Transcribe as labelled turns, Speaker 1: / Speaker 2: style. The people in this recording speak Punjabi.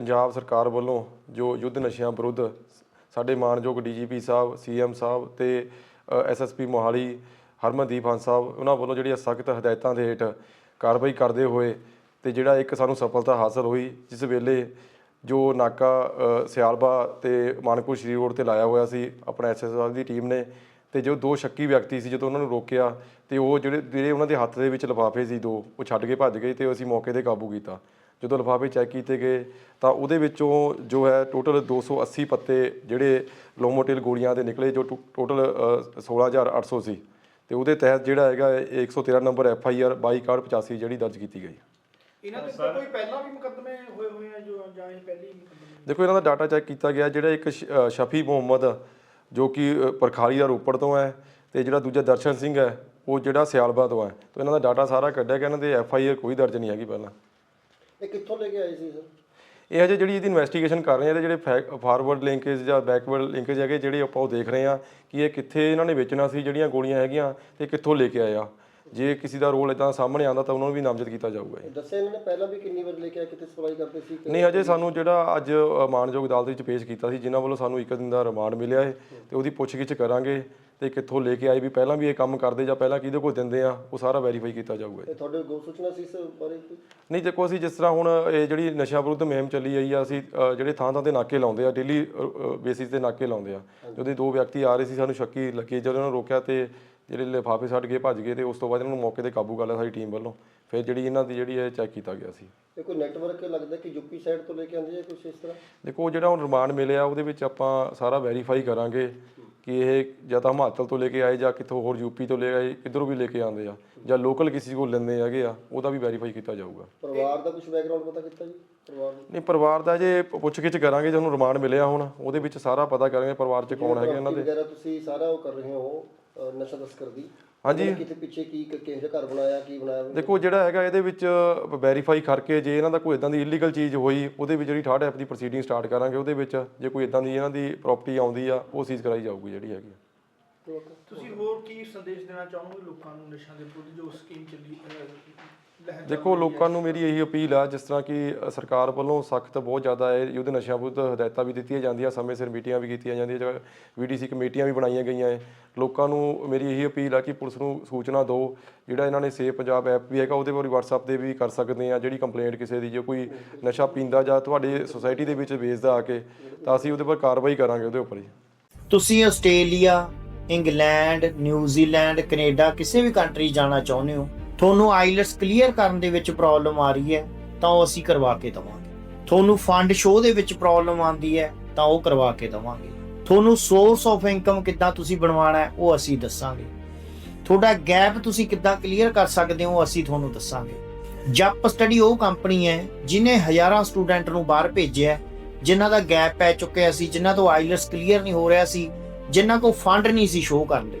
Speaker 1: ਪੰਜਾਬ ਸਰਕਾਰ ਵੱਲੋਂ ਜੋ ਯੁੱਧ ਨਸ਼ਿਆਂ ਵਿਰੁੱਧ ਸਾਡੇ ਮਾਨਯੋਗ ਡੀਜੀਪੀ ਸਾਹਿਬ, ਸੀਐਮ ਸਾਹਿਬ ਤੇ ਐਸਐਸਪੀ ਮੋਹਾਲੀ ਹਰਮਨਦੀਪ ਹੰਸ ਸਾਹਿਬ, ਉਹਨਾਂ ਵੱਲੋਂ ਜਿਹੜੀਆਂ ਸਖਤ ਹਦਾਇਤਾਂ ਦੇ ਹੇਠ ਕਾਰਵਾਈ ਕਰਦੇ ਹੋਏ ਤੇ ਜਿਹੜਾ ਇੱਕ ਸਾਨੂੰ ਸਫਲਤਾ ਹਾਸਲ ਹੋਈ, ਜਿਸ ਵੇਲੇ ਜੋ ਨਾਕਾ ਸਿਆਲਬਾ ਤੇ ਮਾਨਕੂ ਸ਼੍ਰੀ ਰੋਡ ਤੇ ਲਾਇਆ ਹੋਇਆ ਸੀ, ਆਪਣਾ ਐਸਐਸਐਫ ਦੀ ਟੀਮ ਨੇ ਤੇ ਜੋ ਦੋ ਸ਼ੱਕੀ ਵਿਅਕਤੀ ਸੀ ਜਦੋਂ ਉਹਨਾਂ ਨੂੰ ਰੋਕਿਆ ਤੇ ਉਹ ਜਿਹੜੇ ਜਿਹੜੇ ਉਹਨਾਂ ਦੇ ਹੱਥ ਦੇ ਵਿੱਚ ਲਿਫਾਫੇ ਸੀ ਦੋ, ਉਹ ਛੱਡ ਕੇ ਭੱਜ ਗਏ ਤੇ ਅਸੀਂ ਮੌਕੇ ਤੇ ਕਾਬੂ ਕੀਤਾ। ਜਦੋਂ ਲਿਫਾਫੇ ਚੈੱਕ ਕੀਤੇ ਗਏ ਤਾਂ ਉਹਦੇ ਵਿੱਚੋਂ ਜੋ ਹੈ ਟੋਟਲ 280 ਪੱਤੇ ਜਿਹੜੇ ਲੋਮੋਟਿਲ ਗੋਲੀਆਂ ਦੇ ਨਿਕਲੇ ਜੋ ਟੋਟਲ 16800 ਸੀ ਤੇ ਉਹਦੇ ਤਹਿਤ ਜਿਹੜਾ ਹੈਗਾ ਇਹ 113 ਨੰਬਰ ਐਫ ਆਈ ਆਰ 2285 ਜਿਹੜੀ ਦਰਜ ਕੀਤੀ ਗਈ।
Speaker 2: ਇਹਨਾਂ ਦੇ ਕੋਈ ਪਹਿਲਾਂ ਵੀ ਮੁਕੱਦਮੇ ਹੋਏ ਹੋਏ ਆ ਜੋ ਜਾਂ ਇਹ ਪਹਿਲੀ ਮੁਕੱਦਮੇ
Speaker 1: ਦੇਖੋ ਇਹਨਾਂ ਦਾ ਡਾਟਾ ਚੈੱਕ ਕੀਤਾ ਗਿਆ ਜਿਹੜਾ ਇੱਕ ਸ਼ਫੀ ਮੁਹੰਮਦ ਜੋ ਕਿ ਪਰਖਾਲੀ ਦਾ ਰੋਪੜ ਤੋਂ ਹੈ ਤੇ ਜਿਹੜਾ ਦੂਜਾ ਦਰਸ਼ਨ ਸਿੰਘ ਹੈ ਉਹ ਜਿਹੜਾ ਸਿਆਲਬਾ ਤੋਂ ਹੈ। ਤਾਂ ਇਹਨਾਂ ਦਾ ਡਾਟਾ ਸਾਰਾ ਕੱਢਿਆ ਗਿਆ ਇਹਨਾਂ ਦੇ ਐਫ ਆਈ ਆਰ ਕੋਈ ਦਰਜ ਨਹੀਂ ਹੈਗੀ ਪਹਿਲਾਂ।
Speaker 3: ਇਹ ਕਿੱਥੋਂ ਲੈ ਕੇ ਆਏ ਸੀ ਸਰ?
Speaker 1: ਇਹ ਅਜੇ ਜਿਹੜੀ ਇਹਦੀ ਇਨਵੈਸਟੀਗੇਸ਼ਨ ਕਰ ਰਹੇ ਆ ਇਹਦੇ ਜਿਹੜੇ ਫਾਰਵਰਡ ਲਿੰਕੇਜ ਜਾਂ ਬੈਕਵਰਡ ਲਿੰਕੇਜ ਹੈਗੇ ਜਿਹੜੇ ਆਪਾਂ ਉਹ ਦੇਖ ਰਹੇ ਆ ਕਿ ਇਹ ਕਿੱਥੇ ਇਹਨਾਂ ਨੇ ਵੇਚਣਾ ਸੀ ਜਿਹੜੀਆਂ ਗੋਲੀਆਂ ਹੈਗੀਆਂ ਤੇ ਕਿੱਥੋਂ ਲੈ ਕੇ ਆਏ ਆ। ਜੇ ਕਿਸੇ ਦਾ ਰੋਲ ਇਦਾਂ ਸਾਹਮਣੇ ਆਉਂਦਾ ਤਾਂ ਉਹਨਾਂ ਨੂੰ ਵੀ ਨਾਮਜ਼ਦ ਕੀਤਾ ਜਾਊਗਾ
Speaker 3: ਦੱਸਿਆ ਇਹਨਾਂ ਨੇ ਪਹਿਲਾਂ ਵੀ ਕਿੰਨੀ ਵਾਰ ਲੈ ਕੇ ਆਏ ਕਿਤੇ ਸਫ਼ਾਈ ਕਰਦੇ ਸੀ
Speaker 1: ਨਹੀਂ ਅਜੇ ਸਾਨੂੰ ਜਿਹੜਾ ਅੱਜ ਅ, ਮਾਣਯੋਗ ਅਦਾਲਤ ਵਿੱਚ ਪੇਸ਼ ਕੀਤਾ ਸੀ ਜਿਨ੍ਹਾਂ ਵੱਲੋਂ ਸਾਨੂੰ ਇੱਕ ਦਿਨ ਦਾ ਰਿਮਾਂਡ ਮਿਲਿਆ ਹੈ ਤੇ ਉਹਦੀ ਪੁੱਛਗਿੱਛ ਕਰਾਂਗੇ। ਤੇ ਕਿੱਥੋਂ ਲੈ ਕੇ ਆਏ ਵੀ ਪਹਿਲਾਂ ਵੀ ਇਹ ਕੰਮ ਕਰਦੇ ਜਾਂ ਪਹਿਲਾਂ ਕਿਹਦੇ ਕੋਲ ਦਿੰਦੇ ਆ ਉਹ ਸਾਰਾ ਵੈਰੀਫਾਈ ਕੀਤਾ ਜਾਊਗਾ।
Speaker 3: ਇਹ ਤੁਹਾਡੇ ਗੋ ਸੂਚਨਾ ਸੀ ਇਸ ਬਾਰੇ ਕੋਈ?
Speaker 1: ਨਹੀਂ ਦੇਖੋ ਅਸੀਂ ਜਿਸ ਤਰ੍ਹਾਂ ਹੁਣ ਇਹ ਜਿਹੜੀ ਨਸ਼ਾ ਵਿਰੁੱਧ ਮੁਹਿੰਮ ਚੱਲੀ ਆਈ ਆ ਅਸੀਂ ਅ, ਜਿਹੜੇ ਥਾਂ ਥਾਂ ਤੇ ਨਾਕੇ ਲਾਉਂਦੇ ਆ ਡੇਲੀ ਬੇਸਿਸ ਤੇ ਨਾਕੇ ਲਾਉਂਦੇ ਆ। ਜਦੋਂ ਇਹ ਦੋ ਵਿਅਕਤੀ ਆ ਰਹੇ ਸੀ ਸਾਨੂੰ ਸ਼ੱਕੀ ਲੱਗੀ ਜਦੋਂ ਉਹਨਾਂ ਨੂੰ ਰੋਕਿਆ ਤੇ ਜਿਹੜੇ ਲਿਫਾਫੇ ਛੱਡ ਕੇ ਭੱਜ ਗਏ ਤੇ ਉਸ ਤੋਂ ਬਾਅਦ ਇਹਨਾਂ ਨੂੰ ਮੌਕੇ ਤੇ ਕਾਬੂ ਕਰ ਲਿਆ ਸਾਡੀ ਟੀਮ ਵੱਲੋਂ। ਫਿਰ ਜਿਹੜੀ ਇਹਨਾਂ ਦੀ ਜਿਹੜੀ ਹੈ ਚੈੱਕ ਕੀਤਾ ਗਿਆ ਸੀ।
Speaker 3: ਇਹ ਕੋਈ ਨੈਟਵਰਕ ਲੱਗਦਾ ਕਿ ਯੂਪੀ ਸਾਈਡ ਤੋਂ ਲੈ ਕੇ ਆਉਂਦੇ ਜਾਂ ਕੁਝ ਇਸ ਤਰ੍ਹਾਂ?
Speaker 1: ਦੇਖੋ ਜਿਹੜਾ ਹੁਣ ਰਿਮਾਂਡ ਮਿਲਿਆ ਉਹਦੇ ਵਿੱਚ ਆਪਾਂ ਸਾਰਾ ਵੈਰੀਫਾਈ ਕਰਾਂਗੇ। ਕਿ ਇਹ ਜਾਂ ਤਾਂ ਹਿਮਾਚਲ ਤੋਂ ਲੈ ਕੇ ਆਏ ਜਾਂ ਕਿੱਥੋਂ ਹੋਰ ਯੂਪੀ ਤੋਂ ਲੈ ਆਏ ਕਿੱਧਰੋਂ ਵੀ ਲੈ ਕੇ ਆਉਂਦੇ ਆ ਜਾਂ ਲੋਕਲ ਕਿਸੇ ਕੋਲ ਲੈਂਦੇ ਹੈਗੇ ਆ ਉਹਦਾ ਵੀ ਵੈਰੀਫਾਈ ਕੀਤਾ ਜਾਊਗਾ।
Speaker 3: ਪਰਿਵਾਰ ਦਾ ਕੁਝ ਬੈਕਗ੍ਰਾਉਂਡ ਪਤਾ ਕੀਤਾ ਜੀ? ਪਰਿਵਾਰ ਨੂੰ
Speaker 1: ਨਹੀਂ ਪਰਿਵਾਰ ਦਾ ਜੇ ਪੁੱਛਗਿੱਛ ਕਰਾਂਗੇ ਜਦੋਂ ਰਿਮਾਂਡ ਮਿਲਿਆ ਹੁਣ ਉਹਦੇ ਵਿੱਚ ਸਾਰਾ ਪਤਾ ਕਰਾਂਗੇ ਪਰਿਵਾਰ 'ਚ ਕੌਣ ਹੈਗੇ ਇਹਨਾਂ ਦੇ।
Speaker 3: ਵਗੈਰਾ ਤੁਸੀਂ ਸਾਰਾ ਉਹ ਕਰ ਰਹੇ ਹੋ ਨਸ਼ਾ ਤਸਕਰ ਦੀ।
Speaker 1: ਹਾਂਜੀ।
Speaker 3: ਕਿਤੇ ਪਿੱਛੇ ਕੀ ਜਿਹਾ ਘਰ ਬਣਾਇਆ ਕੀ ਬਣਾਇਆ
Speaker 1: ਦੇਖੋ ਜਿਹੜਾ ਹੈਗਾ ਇਹਦੇ ਵਿੱਚ ਵੈਰੀਫਾਈ ਕਰਕੇ ਜੇ ਇਹਨਾਂ ਦਾ ਕੋਈ ਇਦਾਂ ਦੀ ਇਲੀਗਲ ਚੀਜ਼ ਹੋਈ ਉਹਦੇ ਵਿੱਚ ਜਿਹੜੀ ਥਰਡ ਐਪ ਦੀ ਪ੍ਰੋਸੀਡਿੰਗ ਸਟਾਰਟ ਕਰਾਂਗੇ ਉਹਦੇ ਵਿੱਚ ਜੇ ਕੋਈ ਇਦਾਂ ਦੀ ਇਹਨਾਂ ਦੀ ਪ੍ਰਾਪਰਟੀ ਆਉਂਦੀ ਆ ਉਹ ਸੀਜ਼ ਕਰਾਈ ਜਾਊਗੀ ਜਿਹੜੀ ਹੈਗੀ ਆ।
Speaker 2: ਤੁਸੀਂ ਹੋਰ ਕੀ ਸੰਦੇਸ਼ ਦੇਣਾ ਚਾਹੋਗੇ ਲੋਕਾਂ ਨੂੰ ਨਸ਼ਾ ਦੇ ਵਿਰੁੱਧ ਜੋ ਸਕੀਮ ਚੱਲੀ
Speaker 1: ਦੇਖੋ, ਲੋਕਾਂ ਨੂੰ ਮੇਰੀ ਇਹੀ ਅਪੀਲ ਆ, ਜਿਸ ਤਰ੍ਹਾਂ ਕਿ ਸਰਕਾਰ ਵੱਲੋਂ ਸਖਤ ਬਹੁਤ ਜ਼ਿਆਦਾ ਹੈ ਯੁੱਧ ਨਸ਼ਿਆਂ ਵਿਰੁੱਧ ਹਦਾਇਤਾਂ ਵੀ ਦਿੱਤੀਆਂ ਜਾਂਦੀਆਂ। ਸਮੇਂ ਸਿਰ ਮੀਟਿੰਗਾਂ ਵੀ ਕੀਤੀਆਂ ਜਾਂਦੀਆਂ ਵੀਡੀਸੀ ਕਮੇਟੀਆਂ ਵੀ ਬਣਾਈਆਂ ਗਈਆਂ ਹੈ ਲੋਕਾਂ ਨੂੰ ਮੇਰੀ ਇਹੀ ਅਪੀਲ ਆ ਕਿ ਪੁਲਿਸ ਨੂੰ ਸੂਚਨਾ ਦਿਓ, ਜਿਹੜਾ ਇਹਨਾਂ ਨੇ ਸੇਫ ਪੰਜਾਬ ਐਪ ਵੀ ਹੈਗਾ, ਉਹਦੇ ਪਰ WhatsApp ਤੇ ਵੀ ਕਰ ਸਕਦੇ ਆ। ਜਿਹੜੀ ਕੰਪਲੇਂਟ ਕਿਸੇ ਦੀ, ਜੇ ਕੋਈ ਨਸ਼ਾ ਪੀਂਦਾ ਜਾਂ ਤੁਹਾਡੇ ਸੁਸਾਇਟੀ ਦੇ ਵਿੱਚ ਵੇਚਦਾ ਆ ਕੇ, ਤਾਂ ਅਸੀਂ ਉਹਦੇ ਪਰ ਕਾਰਵਾਈ ਕਰਾਂਗੇ ਉਹਦੇ ਉੱਪਰ ਜੀ
Speaker 4: ਤੁਸੀਂ ਆਸਟ੍ਰੇਲੀਆ, ਇੰਗਲੈਂਡ, ਨਿਊਜ਼ੀਲੈਂਡ, ਕੈਨੇਡਾ, ਕਿਸੇ ਵੀ ਕੰਟਰੀ ਜਾਣਾ ਚਾਹੁੰਦੇ ਹੋ ਤੁਹਾਨੂੰ ਆਈਲਟਸ ਕਲੀਅਰ ਕਰਨ ਦੇ ਵਿੱਚ ਪ੍ਰੋਬਲਮ ਆ ਰਹੀ ਹੈ ਤਾਂ ਉਹ ਅਸੀਂ ਕਰਵਾ ਕੇ ਦਵਾਂਗੇ। ਤੁਹਾਨੂੰ ਫੰਡ ਸ਼ੋਅ ਦੇ ਵਿੱਚ ਪ੍ਰੋਬਲਮ ਆਉਂਦੀ ਹੈ ਤਾਂ ਉਹ ਕਰਵਾ ਕੇ ਦਵਾਂਗੇ। ਤੁਹਾਨੂੰ ਸੋਰਸ ਆਫ ਇਨਕਮ ਕਿੱਦਾਂ ਤੁਸੀਂ ਬਣਵਾਉਣਾ ਹੈ ਉਹ ਅਸੀਂ ਦੱਸਾਂਗੇ। ਤੁਹਾਡਾ ਗੈਪ ਤੁਸੀਂ ਕਿੱਦਾਂ ਕਲੀਅਰ ਕਰ ਸਕਦੇ ਹੋ ਅਸੀਂ ਤੁਹਾਨੂੰ ਦੱਸਾਂਗੇ। ਜੱਪ ਸਟੱਡੀ ਉਹ ਕੰਪਨੀ ਹੈ ਜਿਨੇ ਹਜ਼ਾਰਾਂ ਸਟੂਡੈਂਟ ਨੂੰ ਬਾਹਰ ਭੇਜਿਆ ਹੈ, ਜਿਨ੍ਹਾਂ ਦਾ ਗੈਪ ਪੈ ਚੁੱਕਿਆ ਸੀ ਜਿਨ੍ਹਾਂ ਤੋਂ ਆਈਲਟਸ ਕਲੀਅਰ ਨਹੀਂ ਹੋ ਰਿਹਾ ਸੀ ਜਿਨ੍ਹਾਂ ਕੋਲ ਫੰਡ ਨਹੀਂ ਸੀ ਸ਼ੋਅ ਕਰਨ ਲਈ